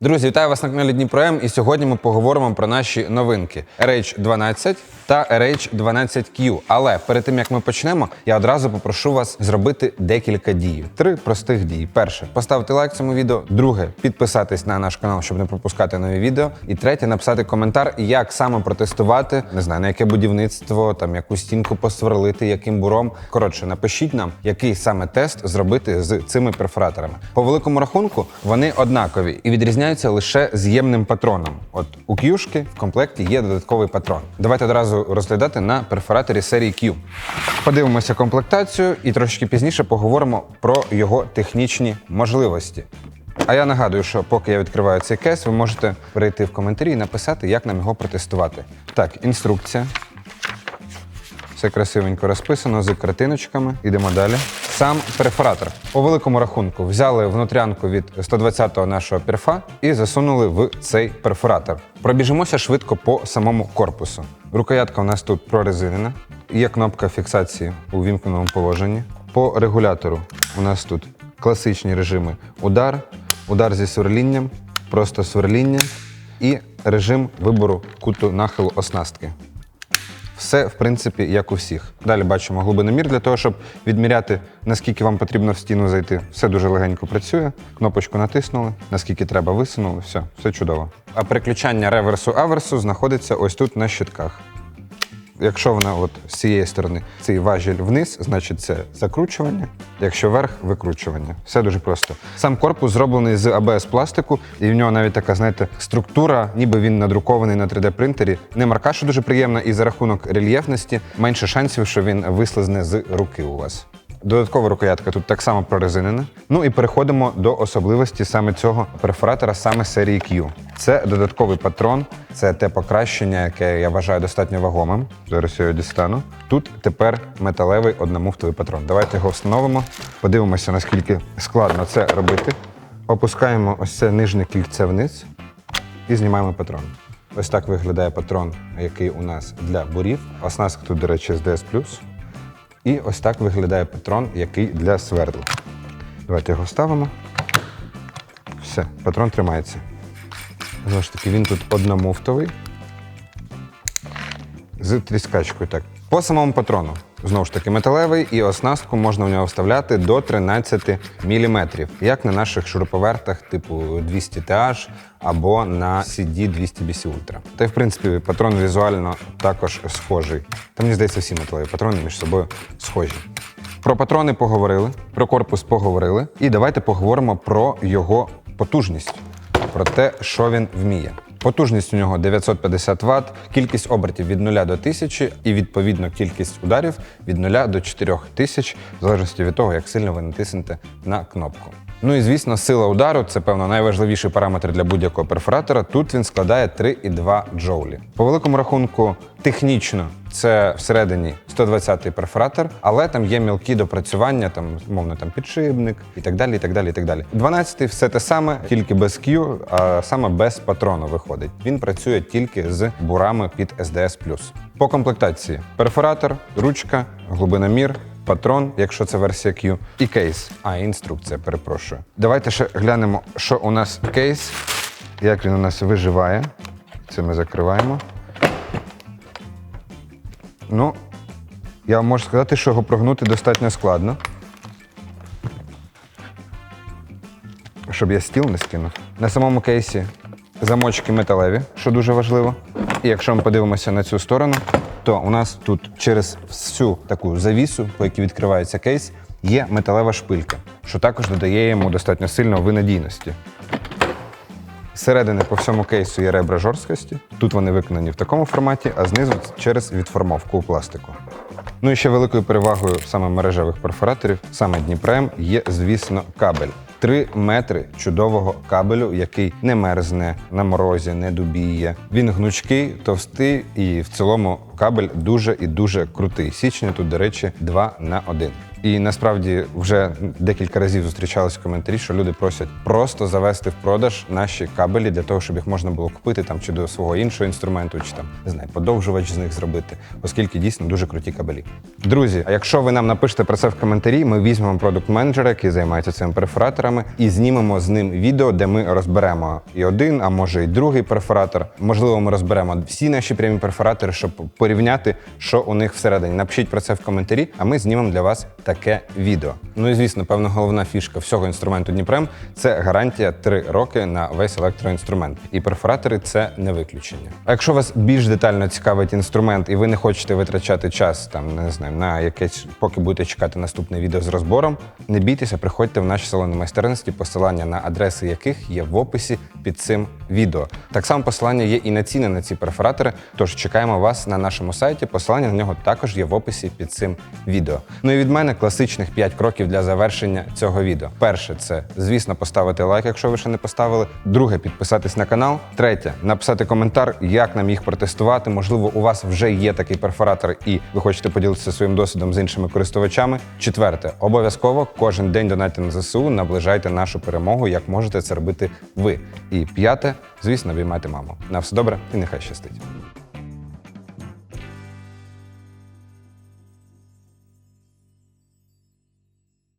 Друзі, вітаю вас на каналі Дніпром. І сьогодні ми поговоримо про наші новинки RH12 та RH12Q. Але перед тим як ми почнемо, я одразу попрошу вас зробити декілька дій. Три простих дії. Перше поставити лайк цьому відео. Друге підписатись на наш канал, щоб не пропускати нові відео. І третє написати коментар, як саме протестувати, не знаю, на яке будівництво, там яку стінку посверлити, яким буром. Коротше, напишіть нам, який саме тест зробити з цими перфораторами. По великому рахунку вони однакові і відрізняються лише з'ємним патроном. От у К'юшки в комплекті є додатковий патрон. Давайте одразу розглядати на перфораторі серії Q. Подивимося комплектацію і трошки пізніше поговоримо про його технічні можливості. А я нагадую, що поки я відкриваю цей кейс, ви можете перейти в коментарі і написати, як нам його протестувати. Так, інструкція. Все красивенько розписано з картиночками. Йдемо далі. Сам перфоратор. По великому рахунку взяли внутрянку від 120-го нашого перфа і засунули в цей перфоратор. Пробіжимося швидко по самому корпусу. Рукоятка у нас тут прорезинена. Є кнопка фіксації у вімкненому положенні. По регулятору у нас тут класичні режими удар, удар зі сверлінням, просто сверління і режим вибору куту нахилу оснастки. Все, в принципі, як у всіх. Далі бачимо глибиномір для того, щоб відміряти, наскільки вам потрібно в стіну зайти. Все дуже легенько працює. Кнопочку натиснули, наскільки треба, висунули. Все, все чудово. А переключання реверсу-аверсу знаходиться ось тут на щитках. Якщо вона от з цієї сторони цей важіль вниз, значить це закручування. Якщо вверх викручування. Все дуже просто. Сам корпус зроблений з АБС пластику, і в нього навіть така, знаєте, структура, ніби він надрукований на 3D принтері. Не марка, що дуже приємна, і за рахунок рельєфності менше шансів, що він вислизне з руки у вас. Додаткова рукоятка тут так само прорезинена. Ну і переходимо до особливості саме цього перфоратора, саме серії Q. Це додатковий патрон, це те покращення, яке я вважаю достатньо вагомим. Зараз я його дістану. Тут тепер металевий одномуфтовий патрон. Давайте його встановимо, подивимося, наскільки складно це робити. Опускаємо ось це нижнє кільце вниз і знімаємо патрон. Ось так виглядає патрон, який у нас для бурів. Оснастка тут, до речі, з DS+. І ось так виглядає патрон, який для свердла. Давайте його ставимо. Все, патрон тримається. Знову ж таки, він тут одномуфтовий. З тріскачкою. Так. По самому патрону. Знову ж таки, металевий і оснастку можна в нього вставляти до 13 мм, як на наших шуруповертах типу 200 TH або на CD 200 BC Ultra. Та й в принципі патрон візуально також схожий. Та мені здається, всі металеві патрони між собою схожі. Про патрони поговорили, про корпус поговорили. І давайте поговоримо про його потужність, про те, що він вміє. Потужність у нього 950 Вт, кількість обертів від 0 до 1000 і відповідно кількість ударів від 0 до 4000, в залежності від того, як сильно ви натиснете на кнопку. Ну і звісно, сила удару це певно найважливіший параметр для будь-якого перфоратора. Тут він складає 3,2 джоулі. По великому рахунку, технічно це всередині 120-й перфоратор, але там є мілкі допрацювання, там мовно там підшипник і так далі. і так далі, і так далі. 12-й все те саме, тільки без Q, а саме без патрону виходить. Він працює тільки з бурами під SDS+. По комплектації перфоратор, ручка, глибиномір, патрон, якщо це версія Q, і кейс. А, інструкція, перепрошую. Давайте ще глянемо, що у нас кейс, як він у нас виживає. Це ми закриваємо. Ну, я вам можу сказати, що його прогнути достатньо складно. Щоб я стіл не скинув. На самому кейсі замочки металеві, що дуже важливо. І якщо ми подивимося на цю сторону, то у нас тут через всю таку завісу, по якій відкривається кейс, є металева шпилька, що також додає йому достатньо сильно винадійності. Зсередини по всьому кейсу є ребра жорсткості. Тут вони виконані в такому форматі, а знизу через відформовку у пластику. Ну і ще великою перевагою саме мережевих перфораторів, саме Дніпрем, є, звісно, кабель. Три метри чудового кабелю, який не мерзне на морозі, не дубіє. Він гнучкий, товстий і в цілому кабель дуже і дуже крутий. Січня тут, до речі, 2 на 1. І насправді вже декілька разів зустрічалися коментарі, що люди просять просто завести в продаж наші кабелі для того, щоб їх можна було купити там чи до свого іншого інструменту, чи там не знаю, подовжувач з них зробити, оскільки дійсно дуже круті кабелі. Друзі, а якщо ви нам напишете про це в коментарі, ми візьмемо продукт менеджера, який займається цими перфораторами, і знімемо з ним відео, де ми розберемо і один, а може і другий перфоратор. Можливо, ми розберемо всі наші прямі перфоратори, щоб порівняти, що у них всередині. Напишіть про це в коментарі, а ми знімемо для вас таке відео. Ну і звісно, певно, головна фішка всього інструменту Дніпрем це гарантія 3 роки на весь електроінструмент. І перфоратори це не виключення. А якщо вас більш детально цікавить інструмент, і ви не хочете витрачати час там, не знаю, на якесь, поки будете чекати наступне відео з розбором, не бійтеся, приходьте в наші салони майстерності, посилання на адреси яких є в описі під цим відео. Так само посилання є і на ціни на ці перфоратори. Тож чекаємо вас на нашому сайті. Посилання на нього також є в описі під цим відео. Ну і від мене класичних 5 кроків для завершення цього відео. Перше, це звісно поставити лайк, якщо ви ще не поставили. Друге, підписатись на канал. Третє написати коментар, як нам їх протестувати. Можливо, у вас вже є такий перфоратор, і ви хочете поділитися своїм досвідом з іншими користувачами. Четверте, обов'язково кожен день донайте на ЗСУ, наближайте нашу перемогу, як можете це робити ви. І п'яте, звісно, обіймайте маму. На все добре і нехай щастить.